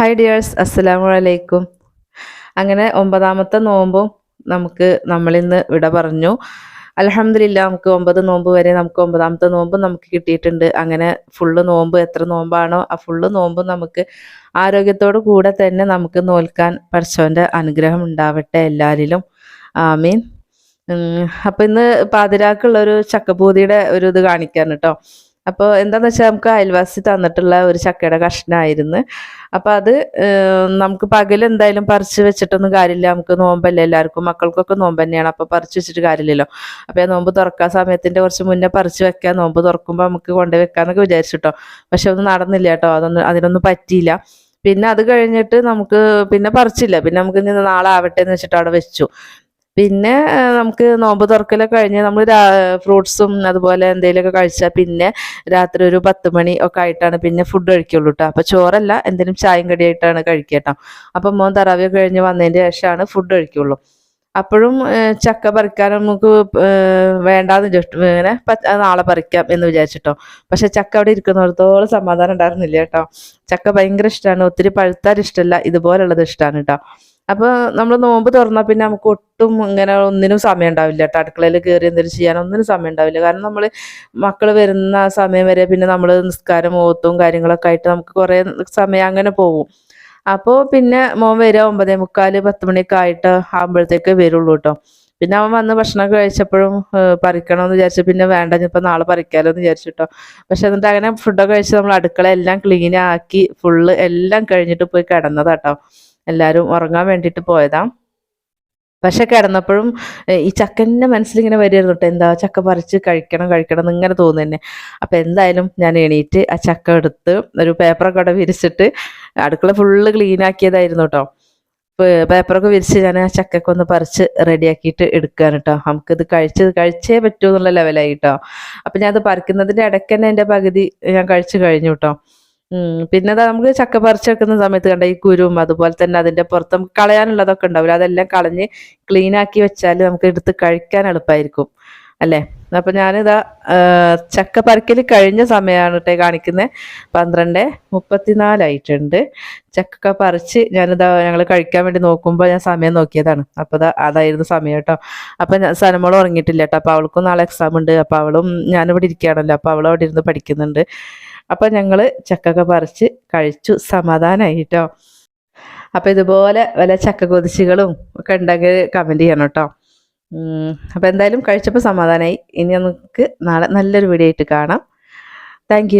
Hi dears അസ്സലാമു അലൈക്കും അങ്ങനെ ഒമ്പതാമത്തെ നോമ്പും നമുക്ക് നമ്മളിന്ന് ഇവിടെ പറഞ്ഞു. അലഹമില്ല നമുക്ക് ഒമ്പത് നോമ്പ് വരെ നമുക്ക് ഒമ്പതാമത്തെ നോമ്പും നമുക്ക് കിട്ടിയിട്ടുണ്ട്. അങ്ങനെ ഫുള്ള് നോമ്പ് എത്ര നോമ്പാണോ ആ ഫുള്ള് നോമ്പും നമുക്ക് ആരോഗ്യത്തോടു കൂടെ തന്നെ നമുക്ക് നോൽക്കാൻ പഠിച്ചവന്റെ അനുഗ്രഹം ഉണ്ടാവട്ടെ എല്ലാവരിലും ആമീൻ. അപ്പൊ ഇന്ന് പാതിരാക്കുള്ള ഒരു ചക്കപ്പൂതിയുടെ ഒരു ഇത് കാണിക്കാൻ കേട്ടോ അപ്പോൾ എന്താന്ന് വെച്ചാൽ നമുക്ക് അയൽവാസി തന്നിട്ടുള്ള ഒരു ചക്കയുടെ കഷ്ണമായിരുന്നു അപ്പോൾ അത് നമുക്ക് പകൽ എന്തായാലും പറിച്ച് വെച്ചിട്ടൊന്നും കാര്യമില്ല. നമുക്ക് നോമ്പല്ലേ എല്ലാവർക്കും. മക്കൾക്കൊക്കെ നോമ്പ് തന്നെയാണ്. അപ്പോൾ പറിച്ച് വെച്ചിട്ട് കാര്യമില്ലല്ലോ. അപ്പോൾ നോമ്പ് തുറക്കാൻ സമയത്തിന്റെ കുറച്ച് മുന്നേ പറിച്ച് വെക്കാം. നോമ്പ് തുറക്കുമ്പോൾ നമുക്ക് കൊണ്ടുപോയി വെക്കാമെന്നൊക്കെ വിചാരിച്ചിട്ടോ പക്ഷെ ഒന്നും നടന്നില്ല കേട്ടോ അതൊന്നും അതിനൊന്നും പറ്റിയില്ല. പിന്നെ അത് കഴിഞ്ഞിട്ട് നമുക്ക് പിന്നെ പറിച്ചില്ല. പിന്നെ നമുക്ക് നാളെ ആവട്ടെ എന്ന് വെച്ചിട്ട് അവിടെ വെച്ചു. പിന്നെ നമുക്ക് നോമ്പ് തുറക്കലൊക്കെ കഴിഞ്ഞ് നമ്മൾ ഫ്രൂട്ട്സും അതുപോലെ എന്തെങ്കിലുമൊക്കെ കഴിച്ചാൽ പിന്നെ രാത്രി ഒരു പത്ത് മണി ഒക്കെ ആയിട്ടാണ് പിന്നെ ഫുഡ് കഴിക്കുള്ളൂ കേട്ടോ അപ്പോൾ ചോറല്ല എന്തെങ്കിലും ചായയും കടിയായിട്ടാണ് കഴിക്കുക കേട്ടോ അപ്പം മോൻ തറാവിയൊക്കെ കഴിഞ്ഞ് വന്നതിന്റെ ശേഷമാണ് ഫുഡ് കഴിക്കുള്ളൂ. അപ്പോഴും ചക്ക പറിക്കാൻ നമുക്ക് വേണ്ടാന്ന് വിചാരിച്ചു ഇങ്ങനെ നാളെ പറിക്കാം എന്ന് വിചാരിച്ചിട്ടോ പക്ഷെ ചക്ക അവിടെ ഇരിക്കുന്നിടത്തോളം സമാധാനം ഉണ്ടായിരുന്നില്ല കേട്ടോ ചക്ക ഭയങ്കര ഇഷ്ടമാണ് ഒത്തിരി പഴുത്താൽ ഇഷ്ടമല്ല ഇതുപോലുള്ളത് ഇഷ്ടമാണ് കേട്ടോ അപ്പോൾ നമ്മൾ നോമ്പ് തുറന്നാൽ പിന്നെ നമുക്ക് ഒട്ടും ഇങ്ങനെ ഒന്നിനും സമയം ഉണ്ടാവില്ല കേട്ടോ. അടുക്കളയിൽ കയറി എന്തെങ്കിലും ചെയ്യാൻ ഒന്നിനും സമയം ഉണ്ടാവില്ല കാരണം നമ്മൾ മക്കൾ വരുന്ന ആ സമയം വരെ പിന്നെ നമ്മൾ നിസ്കാരം ഓത്തും കാര്യങ്ങളൊക്കെ ആയിട്ട് നമുക്ക് കുറേ സമയം അങ്ങനെ പോകും. അപ്പോൾ പിന്നെ മോൻ വരിക ഒമ്പതേ മുക്കാൽ പത്ത് മണിയൊക്കെ ആയിട്ട് ആകുമ്പോഴത്തേക്ക് വരുള്ളൂ കേട്ടോ. പിന്നെ അവൻ വന്ന് ഭക്ഷണമൊക്കെ കഴിച്ചപ്പോഴും പറിക്കണം പറിക്കണമെന്ന് വിചാരിച്ചു. പിന്നെ വേണ്ട ഇനിയിപ്പോൾ നാളെ പറിക്കാലോ എന്ന് വിചാരിച്ചു കേട്ടോ. പക്ഷെ എന്നിട്ട് അങ്ങനെ ഫുഡൊക്കെ കഴിച്ച് നമ്മൾ അടുക്കള എല്ലാം ക്ലീൻ ആക്കി ഫുള്ള് എല്ലാം കഴിഞ്ഞിട്ട് പോയി കിടന്നതാ കേട്ടോ. എല്ലാവരും ഉറങ്ങാൻ വേണ്ടിയിട്ട് പോയതാ. പക്ഷെ കിടന്നപ്പോഴും ഈ ചക്കന്റെ മനസ്സിലിങ്ങനെ വരുമായിരുന്നു കേട്ടോ എന്താ ചക്ക പറിച്ച് കഴിക്കണം കഴിക്കണം എന്ന് ഇങ്ങനെ തോന്നുന്നു അപ്പം എന്തായാലും ഞാൻ എണീറ്റ് ആ ചക്ക എടുത്ത് ഒരു പേപ്പറൊക്കെ അവിടെ വിരിച്ചിട്ട് അടുക്കള ഫുള്ള് ക്ലീൻ ആക്കിയതായിരുന്നു കേട്ടോ പേപ്പറൊക്കെ വിരിച്ച് ഞാൻ ആ ചക്കൊക്കെ ഒന്ന് പറിച്ച് റെഡിയാക്കിയിട്ട് എടുക്കുകയാണ് കേട്ടോ നമുക്കിത് കഴിച്ച് കഴിച്ചേ പറ്റൂ എന്നുള്ള ലെവലായി കേട്ടോ അപ്പം ഞാൻ അത് പറിക്കുന്നതിന്റെ ഇടയ്ക്ക് തന്നെ എന്റെ പകുതി ഞാൻ കഴിച്ച് കഴിഞ്ഞു കേട്ടോ പിന്നെ നമുക്ക് ചക്ക പറിച്ചെടുക്കുന്ന സമയത്ത് കണ്ട ഈ കുരുവും അതുപോലെ തന്നെ അതിന്റെ പുറത്ത് നമുക്ക് കളയാനുള്ളതൊക്കെ ഉണ്ടാവില്ല. അതെല്ലാം കളഞ്ഞ് ക്ലീൻ ആക്കി വെച്ചാൽ നമുക്ക് എടുത്ത് കഴിക്കാൻ എളുപ്പമായിരിക്കും അല്ലേ? അപ്പം ഞാനിതാ ചക്ക പറിക്കൽ കഴിഞ്ഞ സമയമാണ് കേട്ടോ കാണിക്കുന്നത് പന്ത്രണ്ട് മുപ്പത്തിനാലായിട്ടുണ്ട്. ചക്ക പറിച്ച് ഞാനിതാ ഞങ്ങൾ കഴിക്കാൻ വേണ്ടി നോക്കുമ്പോൾ ഞാൻ സമയം നോക്കിയതാണ്. അപ്പോൾ ഇതാ അതായിരുന്നു സമയം കേട്ടോ അപ്പം ഞാൻ സനമോൾ ഉറങ്ങിയിട്ടില്ല കേട്ടോ അപ്പോൾ അവൾക്കും നാളെ എക്സാം ഉണ്ട്. അപ്പോൾ അവളും ഞാനിവിടെ ഇരിക്കുകയാണല്ലോ. അപ്പോൾ അവൾ അവിടെ ഇരുന്ന് പഠിക്കുന്നുണ്ട്. അപ്പം ഞങ്ങൾ ചക്കൊക്കെ പറിച്ച് കഴിച്ചു. സമാധാനമായി കേട്ടോ അപ്പോൾ ഇതുപോലെ വല്ല ചക്ക കൊതിച്ചുകളും ഒക്കെ ഉണ്ടെങ്കിൽ കമന്റ് ചെയ്യണം കേട്ടോ അപ്പോൾ എന്തായാലും കഴിച്ചപ്പോൾ സമാധാനമായി ഇനി നമുക്ക് നാളെ നല്ലൊരു വീഡിയോ ആയിട്ട് കാണാം. താങ്ക്